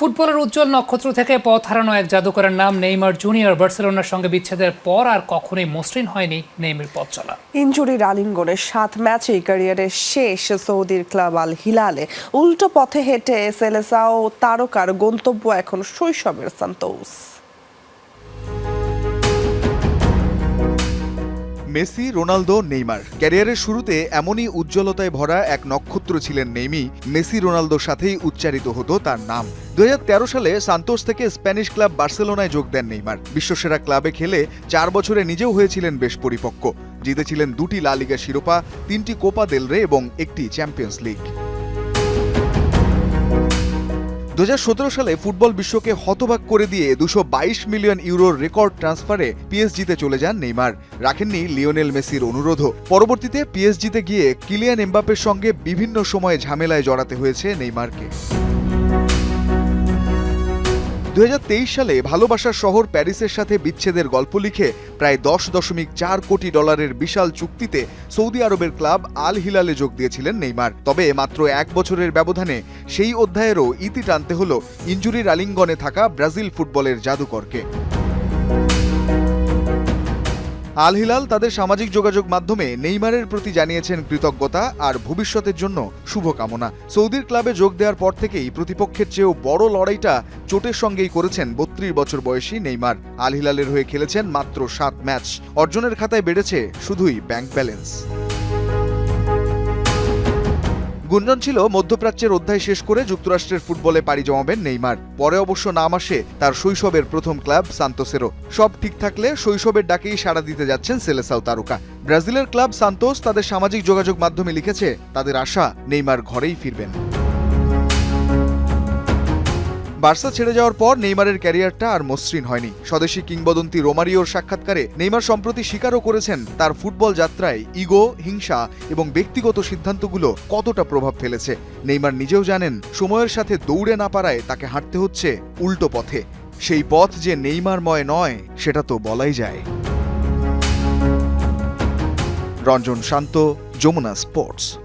ফুটবলের উজ্জ্বল নক্ষত্র থেকে পথ হারানো এক জাদুকরের নাম নেইমার জুনিয়র বার্সেলোনার সঙ্গে বিচ্ছেদের পর আর কখনোই মসৃণ হয়নি নেইমের পথ চলা। ইঞ্জুরির আলিঙ্গনে সাত ম্যাচেই ক্যারিয়ারের শেষ সৌদির ক্লাব আল হিলালে। উল্টো পথে হেঁটে সেলেসাও তারকার গন্তব্য এখন শৈশবের সান্তোস। Messi, Ronaldo, Neymar. ক্যারিয়ারের শুরুতে এমনই উজ্জ্বলতায় ভরা এক নক্ষত্র ছিলেন নেইমি। মেসি, রোনালদোর সাথেই উচ্চারিত হতো তার নাম। দু হাজার তেরো সালে সান্তোস থেকে স্প্যানিশ ক্লাব বার্সেলোনায় যোগ দেন নেইমার। বিশ্বসেরা ক্লাবে খেলে চার বছরে নিজেও হয়েছিলেন বেশ পরিপক্ক। জিতেছিলেন দুটি লা লিগা শিরোপা, তিনটি কোপা দেলরে এবং একটি চ্যাম্পিয়ন্স লিগ। দু হাজার সতেরো সালে ফুটবল বিশ্বকে হতবাক করে দিয়ে দুশো মিলিয়ন ইউরোর রেকর্ড ট্রান্সফারে পিএসজিতে চলে যান নেইমার। রাখেননি লিওনেল মেসির অনুরোধও। পরবর্তীতে পিএসজিতে গিয়ে কিলিয়ান এমবাপের সঙ্গে বিভিন্ন সময়ে ঝামেলায় জড়াতে হয়েছে নেইমারকে। দু হাজার তেইশ সালে ভালোবাসার শহর প্যারিসের সাথে বিচ্ছেদের গল্প লিখে প্রায় দশ দশমিক চার কোটি ডলারের বিশাল চুক্তিতে সৌদি আরবের ক্লাব আল হিলালে যোগ দিয়েছিলেন নেইমার। তবে মাত্র এক বছরের ব্যবধানে সেই অধ্যায়েরও ইতি টানতে হল ইঞ্জুরির আলিঙ্গনে থাকা ব্রাজিল ফুটবলের জাদুকরকে। আল হিলাল তাদের সামাজিক যোগাযোগ মাধ্যমে নেইমারের প্রতি জানিয়েছেন কৃতজ্ঞতা আর ভবিষ্যতের জন্য শুভকামনা। সৌদির ক্লাবে যোগ দেওয়ার পর থেকেই প্রতিপক্ষের চেয়েও বড় লড়াইটা চোটের সঙ্গেই করেছেন বত্রিশ বছর বয়সী নেইমার। আল হিলালের হয়ে খেলেছেন মাত্র সাত ম্যাচ। অর্জনের খাতায় বেড়েছে শুধুই ব্যাংক ব্যালেন্স। গুঞ্জন ছিল, মধ্যপ্রাচ্যের অধ্যায় শেষ করে যুক্তরাষ্ট্রের ফুটবলে পাড়ি জমাবেন নেইমার। পরে অবশ্য নাম আসে তার শৈশবের প্রথম ক্লাব সান্তোসেরও। সব ঠিক থাকলে শৈশবের ডাকেই সাড়া দিতে যাচ্ছেন সেলেসাও তারকা। ব্রাজিলের ক্লাব সান্তোস তাদের সামাজিক যোগাযোগ মাধ্যমে লিখেছে, তাদের আশা নেইমার ঘরেই ফিরবেন। বার্সা ছেড়ে যাওয়ার পর নেইমারের ক্যারিয়ারটা আর মসৃণ হয়নি। স্বদেশী কিংবদন্তি রোমারিওর সাক্ষাৎকারে নেইমার সম্প্রতি স্বীকারও করেছেন, তার ফুটবল যাত্রায় ইগো, হিংসা এবং ব্যক্তিগত সিদ্ধান্তগুলো কতটা প্রভাব ফেলেছে। নেইমার নিজেও জানেন, সময়ের সাথে দৌড়ে না পারায় তাকে হাঁটতে হচ্ছে উল্টো পথে। সেই পথ যে নেইমারময় নয়, সেটা তো বলাই যায়। রঞ্জন শান্ত, যমুনা স্পোর্টস।